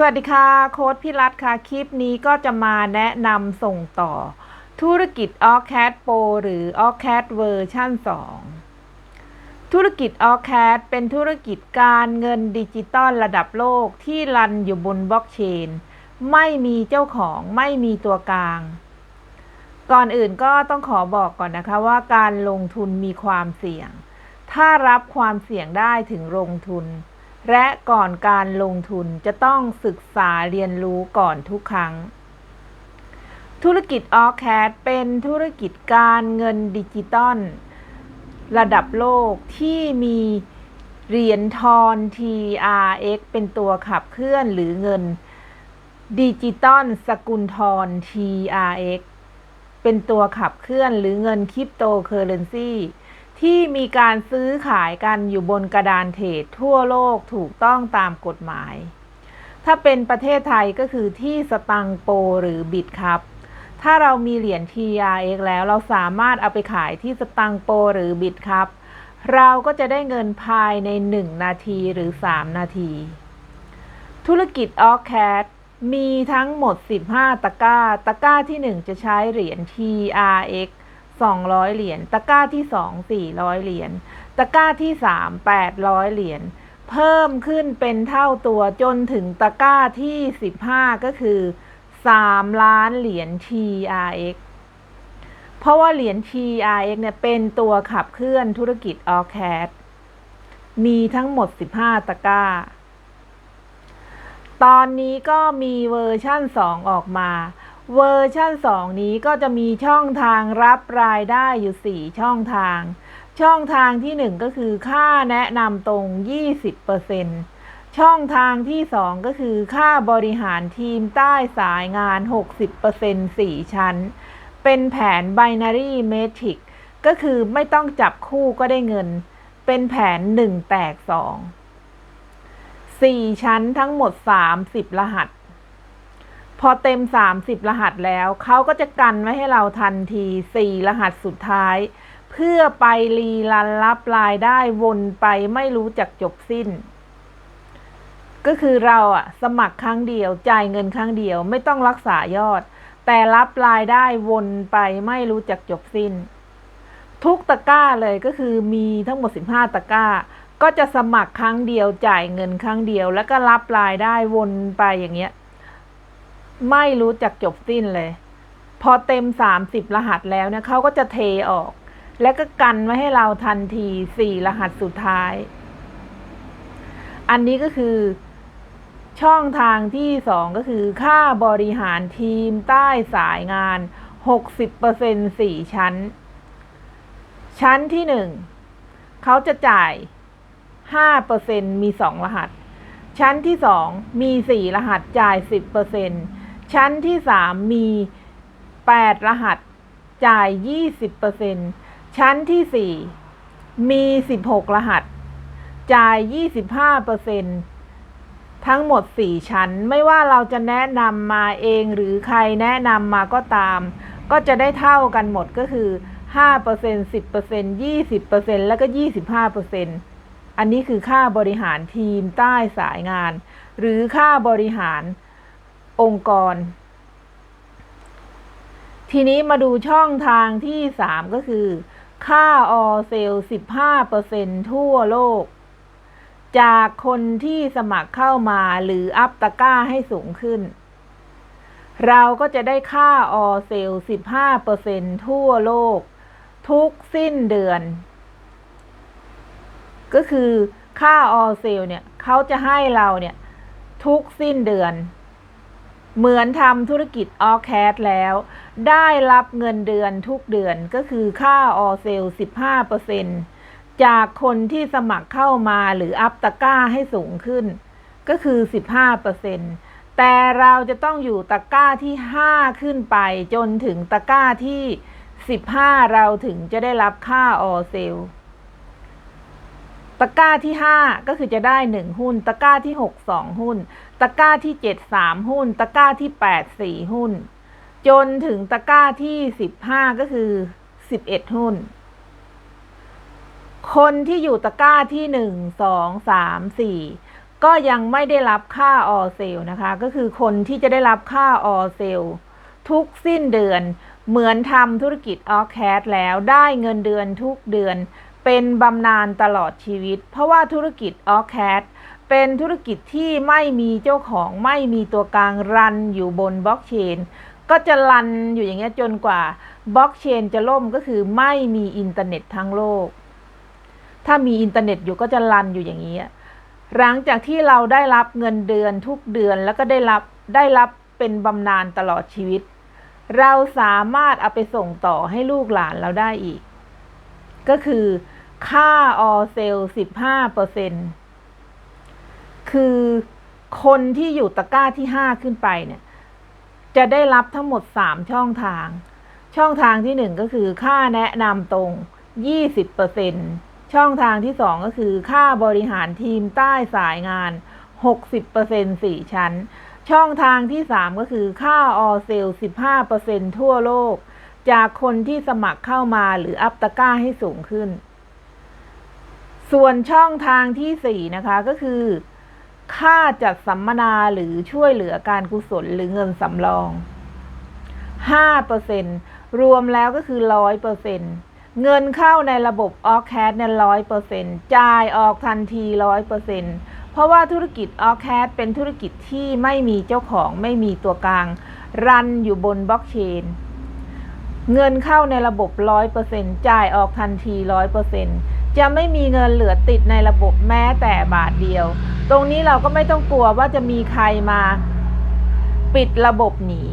สวัสดีค่ะ โค้ดพี่รัฐค่ะ คลิปนี้ก็จะมาแนะนำส่งต่อ ธุรกิจ o c a d Pro หรือ o c a d เวอร์ชัน2 ธุรกิจ o c a d เป็นธุรกิจการเงินดิจิตอลระดับโลกที่รันอยู่บนบล็อกเชน ไม่มีเจ้าของไม่มีตัวกลาง ก่อนอื่นก็ต้องขอบอกก่อนนะคะว่าการลงทุนมีความเสี่ยง ถ้ารับความเสี่ยงได้ถึงลงทุน และก่อนการลงทุนจะต้องศึกษาเรียนรู้ก่อนทุกครั้ง ธุรกิจ o c a d เป็นธุรกิจการเงินดิจิตอลระดับโลกที่มีเหรียญทอน TRX เป็นตัวขับเคลื่อนหรือเงินดิจิตอลสกุลทอน TRX เป็นตัวขับเคลื่อนหรือเงินคริปโตเคอเรนซี ที่มีการซื้อขายกันอยู่บนกระดานเทรดทั่วโลกถูกต้องตามกฎหมาย ถ้าเป็นประเทศไทยก็คือที่สตังโปหรือบิตครับ ถ้าเรามีเหรียญ TRX แล้วเราสามารถเอาไปขายที่สตังโปหรือบิตครับ เราก็จะได้เงินภายใน 1 นาทีหรือ 3 นาที ธุรกิจ o c a d มีทั้งหมด 15 ตะกร้า ตะกร้าที่ 1 จะใช้เหรียญ TRX 200 เหรียญ ตะกร้าที่ 2 400 เหรียญ ตะกร้าที่ 3 800 เหรียญ เพิ่มขึ้นเป็นเท่าตัวจนถึงตะกร้าที่ 15 ก็คือ 3 ล้านเหรียญ TRX เพราะว่าเหรียญ TRX เนี่ยเป็นตัวขับเคลื่อนธุรกิจ o c a d มีทั้งหมด 15 ตะกร้า ตอนนี้ก็มีเวอร์ชั่น 2 ออกมา เวอร์ชั่น 2 นี้ก็จะมีช่องทางรับรายได้อยู่ 4 ช่องทาง ช่องทางที่ 1 ก็คือค่าแนะนำตรง 20%ช่องทางที่ 2 ก็คือค่าบริหารทีมใต้สายงาน 60% 4 ชั้น เป็นแผน binary matrix ก็คือไม่ต้องจับคู่ก็ได้เงิน เป็นแผน 1 แตก 2 4 ชั้นทั้งหมด 30 รหัส พอเต็ม 30 รหัสแล้วเขาก็จะกันไว้ให้เราทันที 4 รหัสสุดท้าย เพื่อไปรีรันรับรายได้วนไปไม่รู้จักจบสิ้น ก็คือเราอะสมัครครั้งเดียวจ่ายเงินครั้งเดียวไม่ต้องรักษายอด แต่รับรายได้วนไปไม่รู้จักจบสิ้น ทุกตะกร้าเลยก็คือมีทั้งหมด 15 ตะกร้า ก็จะสมัครครั้งเดียวจ่ายเงินครั้งเดียว แล้วก็รับรายได้วนไปอย่างเงี้ย ไม่รู้จักจบสิ้นเลย พอเต็ม30รหัสแล้วเนี่ยเขาก็จะเทออก แล้วก็กันไว้ให้เราทันที4รหัสสุดท้าย อันนี้ก็คือช่องทางที่2ก็คือ ค่าบริหารทีมใต้สายงาน 60% 4 ชั้น ชั้นที่1เขาจะจ่าย 5%มี 2 รหัส ชั้นที่2มี 4 รหัสจ่าย 10% ชั้นที่ 3 มี 8 รหัส จ่าย 20%ชั้นที่ 4 มี 16 รหัส จ่าย 25%ทั้งหมด 4 ชั้น ไม่ว่าเราจะแนะนำมาเองหรือใครแนะนำมาก็ตาม ก็จะได้เท่ากันหมดก็คือ 5% 10% 20%แล้วก็ 25%อันนี้คือค่าบริหารทีมใต้สายงาน หรือค่าบริหาร องค์กร ทีนี้มาดูช่องทางที่ 3 ก็คือ ค่าออเซล15%ทั่วโลก จากคนที่สมัครเข้ามาหรืออัพตะกร้าให้สูงขึ้น เราก็จะได้ค่าออเซล15%ทั่วโลก ทุกสิ้นเดือน ก็คือค่าออเซลเนี่ยเขาจะให้เราเนี่ย ทุกสิ้นเดือน เหมือนทำธุรกิจออแคสแล้ว ได้รับเงินเดือนทุกเดือนก็คือค่าออเซล 15%จากคนที่สมัครเข้ามาหรืออัพตะก้าให้สูงขึ้น ก็คือ 15%แต่เราจะต้องอยู่ตะก้าที่ 5 ขึ้นไปจนถึงตะก้าที่ 15 เราถึงจะได้รับค่าออเซล ตะกร้าที่ 5 ก็คือจะได้ 1 หุ้น ตะกร้าที่ 6 2 หุ้น ตะกร้าที่ 7 3 หุ้น ตะกร้าที่ 8 4 หุ้น จนถึงตะกร้าที่ 15 ก็คือ 11 หุ้น คนที่อยู่ตะกร้าที่ 1 2 3 4 ก็ยังไม่ได้รับค่าออเซลนะคะ ก็คือคนที่จะได้รับค่าออเซลทุกสิ้นเดือนเหมือนทำธุรกิจออแคสแล้วได้เงินเดือนทุกเดือน เป็นบำนาญตลอดชีวิต เพราะว่าธุรกิจออแคสเป็นธุรกิจที่ไม่มีเจ้าของไม่มีตัวกลางรันอยู่บนบล็อกเชนก็จะรันอยู่อย่างเงี้ยจนกว่าบล็อกเชนจะล่มก็คือไม่มีอินเทอร์เน็ตทั้งโลก ถ้ามีอินเทอร์เน็ตอยู่ก็จะรันอยู่อย่างนี้หลังจากที่เราได้รับเงินเดือนทุกเดือนแล้วก็ได้รับได้รับเป็นบำนาญตลอดชีวิต เราสามารถเอาไปส่งต่อให้ลูกหลานเราได้อีก ก็คือ ค่าออเซล15เปอร์เซ็นคือคนที่อยู่ตะกร้าที่5ขึ้นไปเนี่ย จะได้รับทั้งหมด3ช่องทาง ช่องทางที่1ก็คือค่าแนะนำตรง20%ช่องทางที่2ก็คือค่าบริหารทีมใต้สายงาน60% 4ชั้น ช่องทางที่3ก็คือค่าออเซล15%ทั่วโลก จากคนที่สมัครเข้ามาหรืออัพตะกร้าให้สูงขึ้น ส่วนช่องทางที่ 4 นะคะก็คือ ค่าจัดสัมมนาหรือช่วยเหลือการกุศลหรือเงินสำรอง 5%รวมแล้วก็คือ 100%เงินเข้าในระบบออแคสเนี่ย100%จ่ายออกทันที100%เพราะว่าธุรกิจออแคสเป็นธุรกิจที่ไม่มีเจ้าของไม่มีตัวกลาง รันอยู่บนบล็อกเชนเงินเข้าในระบบ100%จ่ายออกทันที100% จะไม่มีเงินเหลือติดในระบบแม้แต่บาทเดียว ตรงนี้เราก็ไม่ต้องกลัวว่าจะมีใครมา ปิดระบบหนี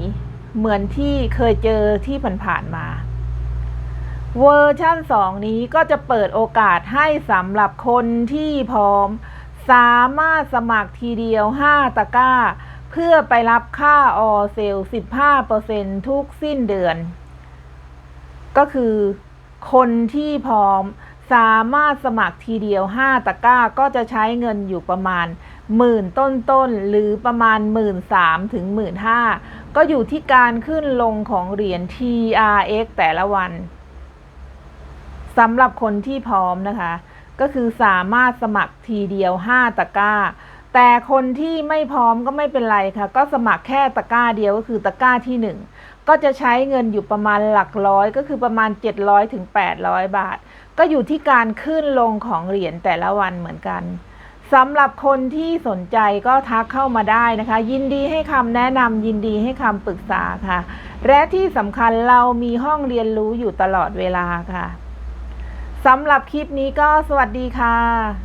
เหมือนที่เคยเจอที่ผ่านๆมา เวอร์ชั่น 2 นี้ก็จะเปิดโอกาสให้สำหรับคนที่พร้อม สามารถสมัครทีเดียว 5 ตะกร้า เพื่อไปรับค่าออเซล15%ทุกสิ้นเดือน ก็คือคนที่พร้อม สามารถสมัครทีเดียว 5 ตะกร้าก็จะใช้เงินอยู่ประมาณหมื่นต้นๆหรือประมาณหมื่นสามถึงหมื่นห้าก็อยู่ที่การขึ้นลงของเหรียญ TRX แต่ละวันสำหรับคนที่พร้อมนะคะ ก็คือสามารถสมัครทีเดียว 5 ตะกร้า แต่คนที่ไม่พร้อมก็ไม่เป็นไรค่ะ ก็สมัครแค่ตะกร้าเดียวก็คือตะกร้าที่ 1 ก็จะใช้เงินอยู่ประมาณหลักร้อยก็คือประมาณ 700ถึง800 บาท ก็อยู่ที่การขึ้นลงของเหรียญแต่ละวันเหมือนกันสำหรับคนที่สนใจก็ทักเข้ามาได้นะคะ ยินดีให้คำแนะนำยินดีให้คำปรึกษาค่ะ และที่สำคัญเรามีห้องเรียนรู้อยู่ตลอดเวลาค่ะสำหรับคลิปนี้ก็สวัสดีค่ะ